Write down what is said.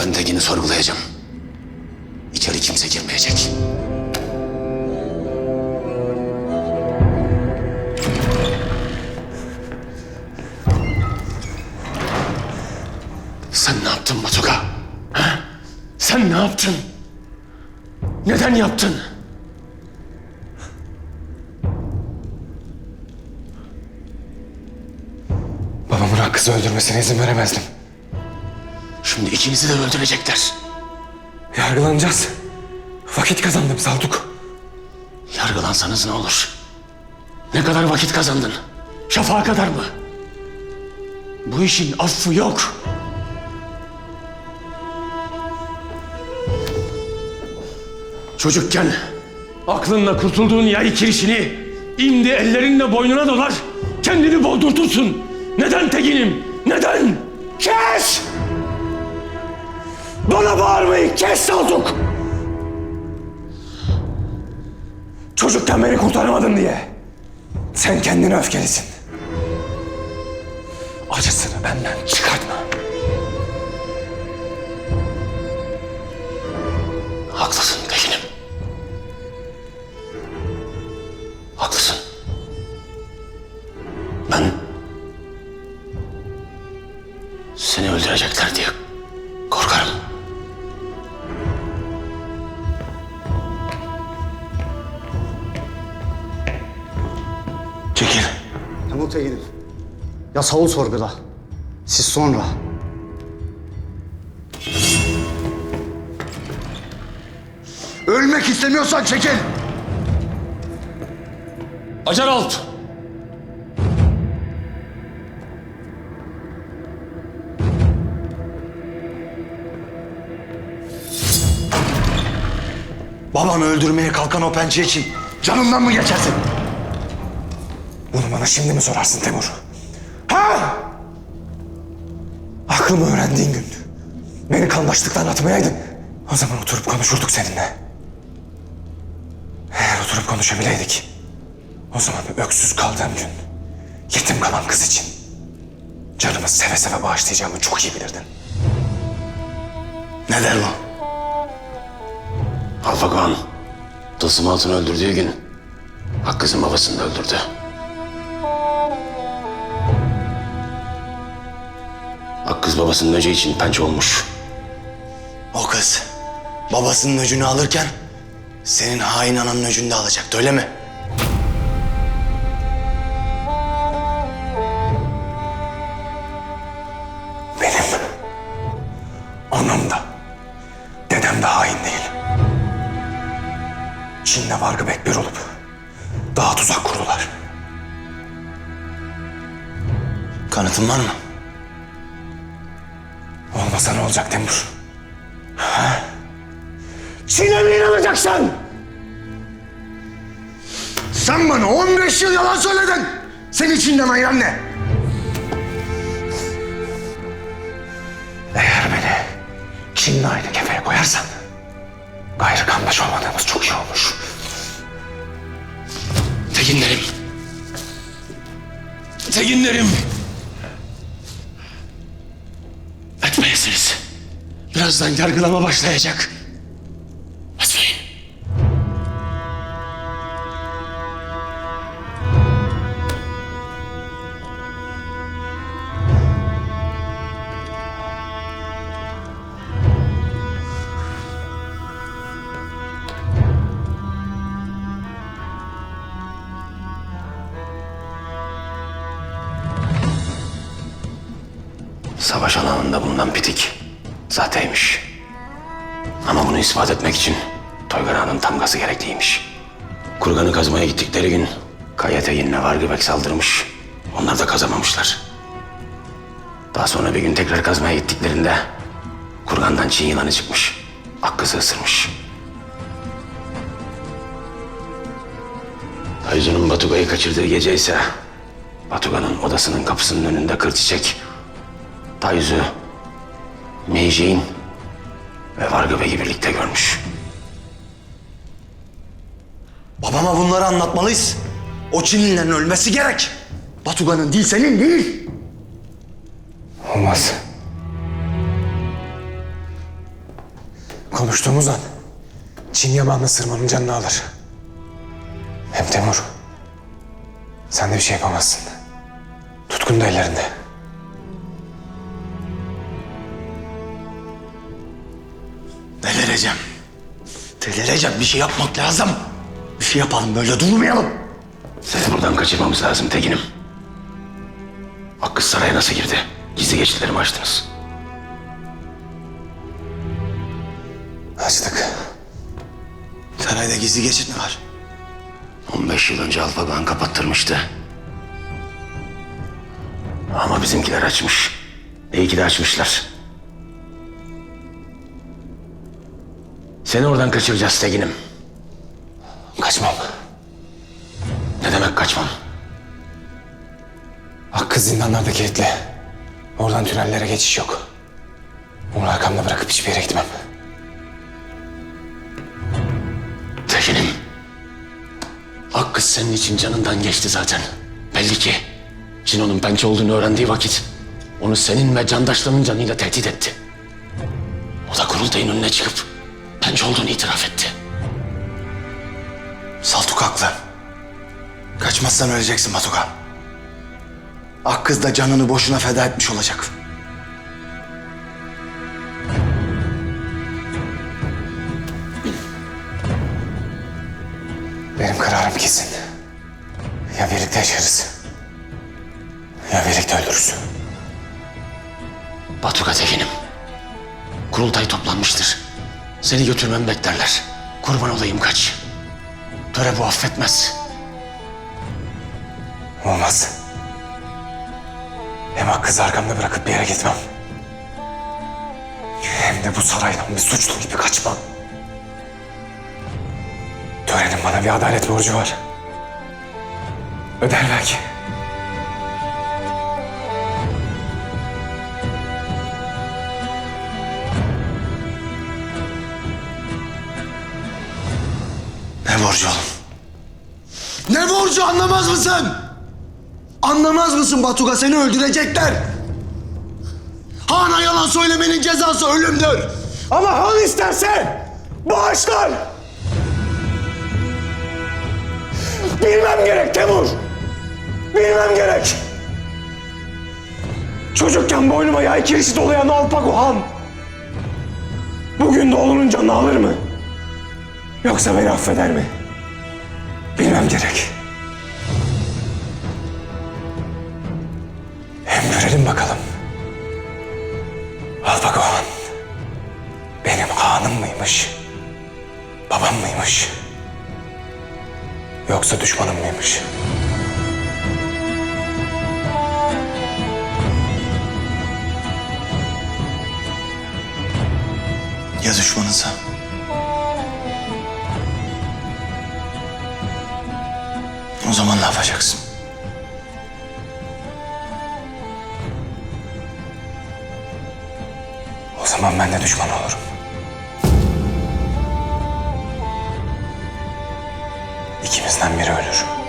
Ben Tekin'i sorgulayacağım. İçeri kimse girmeyecek. Sen ne yaptın Batuga? Ha? Sen ne yaptın? Neden yaptın? Babamın hakkızı öldürmesine izin veremezdim. Şimdi ikinizi de öldürecekler. Yargılanacağız. Vakit kazandım Saltuk. Yargılansanız ne olur? Ne kadar vakit kazandın? Şafağa kadar mı? Bu işin affı yok. Çocukken aklınla kurtulduğun yay kirişini indi ellerinle boynuna dolar, kendini boğdurtursun. Neden Tekin'im? Neden? Kes! Bana bağırmayı kes Saltuk! Çocukken beni kurtaramadın diye. Sen kendine öfkelisin. Acısını benden çıkartma. Haklısın Tekin'im. Haklısın. Ben seni öldürecekler diye Temur Tekin'im. Ya sorguda. Siz sonra. Ölmek istemiyorsan çekil. Acar Alp! Babamı öldürmeye kalkan o pençe için canından mı geçersin? Bunu bana şimdi mi sorarsın Temur? Ha? Aklımı öğrendiğin gün beni kanlaştıktan atmayaydın. O zaman oturup konuşurduk seninle. Eğer oturup konuşabileydik. O zaman öksüz kaldığım gün yetim kalan kız için canımı seve seve bağışlayacağımı çok iyi bilirdin. Ne der bu? Alfakan, Tılsım Altın'ı öldürdüğü gün Hakkız'ın babasını da öldürdü. Babasının öcü için pençe olmuş. O kız babasının öcünü alırken senin hain ananın öcünü de alacaktı öyle mi? Benim anam da dedem de hain değil. Çin'le Vargıbek bir olup daha tuzak kurdular. Kanıtın var mı? Olmasa ne olacak Temur? Çin'e mi inanacaksın? Sen bana 15 yıl yalan söyledin. Senin içinden ayıran ne? Eğer beni Çin'le aynı kefeye koyarsan gayrı kandaş olmadığımız çok iyi olmuş. Tekinlerim. Tekinlerim. Etmeyesiniz. Birazdan yargılama başlayacak. Savaş alanında bulunan pitik zahteymiş. Ama bunu ispat etmek için Toygar Ağa'nın tamgası gerekliymiş. Kurganı kazmaya gittikleri gün Kaya Tegin'le Vargıbek saldırmış. Onlar da kazamamışlar. Daha sonra bir gün tekrar kazmaya gittiklerinde kurgandan Çin yılanı çıkmış. Akkızı ısırmış. Ayzu'nun Batuga'yı kaçırdığı gece ise Batuga'nın odasının kapısının önünde kır çiçek Tayzu, Meyceğin ve Vargı Bey'i birlikte görmüş. Babama bunları anlatmalıyız. O Çinlilerin ölmesi gerek. Batugan'ın değil senin değil. Olmaz. konuştuğumuz an Çin Yaman'la Sırman'ın canını alır. Hem Temur, sen de bir şey yapamazsın. Tutkun da ellerinde. Delireceğim. Delireceğim. Bir şey yapmak lazım. Bir şey yapalım böyle durmayalım. Seni buradan kaçırmamız lazım Tekin'im. Hakkı saraya nasıl girdi? Gizli geçitleri mi açtınız? Açtık. Sarayda gizli geçit mi var? 15 yıl önce Alpagan kapattırmıştı. Ama bizimkiler açmış. İyi ki de açmışlar. Seni oradan kaçıracağız Tegin'im. Kaçmam. Ne demek kaçmam? Hakkı zindanlarda kilitli. Oradan tünellere geçiş yok. Onu arkamda bırakıp hiçbir yere gitmem. Tekin'im. Hakkı senin için canından geçti zaten. Belli ki. Cino'nun pençe olduğunu öğrendiği vakit onu senin ve candaşlarının canıyla tehdit etti. O da kurultayın önüne çıkıp pençe olduğunu itiraf etti. Saltuk haklı. Kaçmazsan öleceksin Batukan. Akkız da canını boşuna feda etmiş olacak. Benim kararım kesin. Ya birlikte yaşarız. Ya birlikte ölürüz. Batuka Tekin'im. Kurultay toplanmıştır. Seni götürmem beklerler. Kurban olayım kaç. Töre bu affetmez. Olmaz. Hem Hakkı'zı arkamda bırakıp bir yere gitmem. Hem de bu saraydan bir suçlu gibi kaçmam. Törenin bana bir adalet borcu var. Öder belki. Borcu? Ne borcu anlamaz mısın? Anlamaz mısın Batuga seni öldürecekler. Han'a yalan söylemenin cezası ölümdür. Ama Han isterse bağışlar. Bilmem gerek Temur. Bilmem gerek. Çocukken boynuma yay kirişi dolayan Alpago Han. Bugün de oğlunun canını alır mı? Yoksa beni affeder mi? Bilmem gerek. Hem görelim bakalım. Alpagohan. Benim hanım mıymış? Babam mıymış? Yoksa düşmanım mıymış? Ya düşmanınsa? O zaman ne yapacaksın? O zaman ben de düşman olurum. İkimizden biri ölür.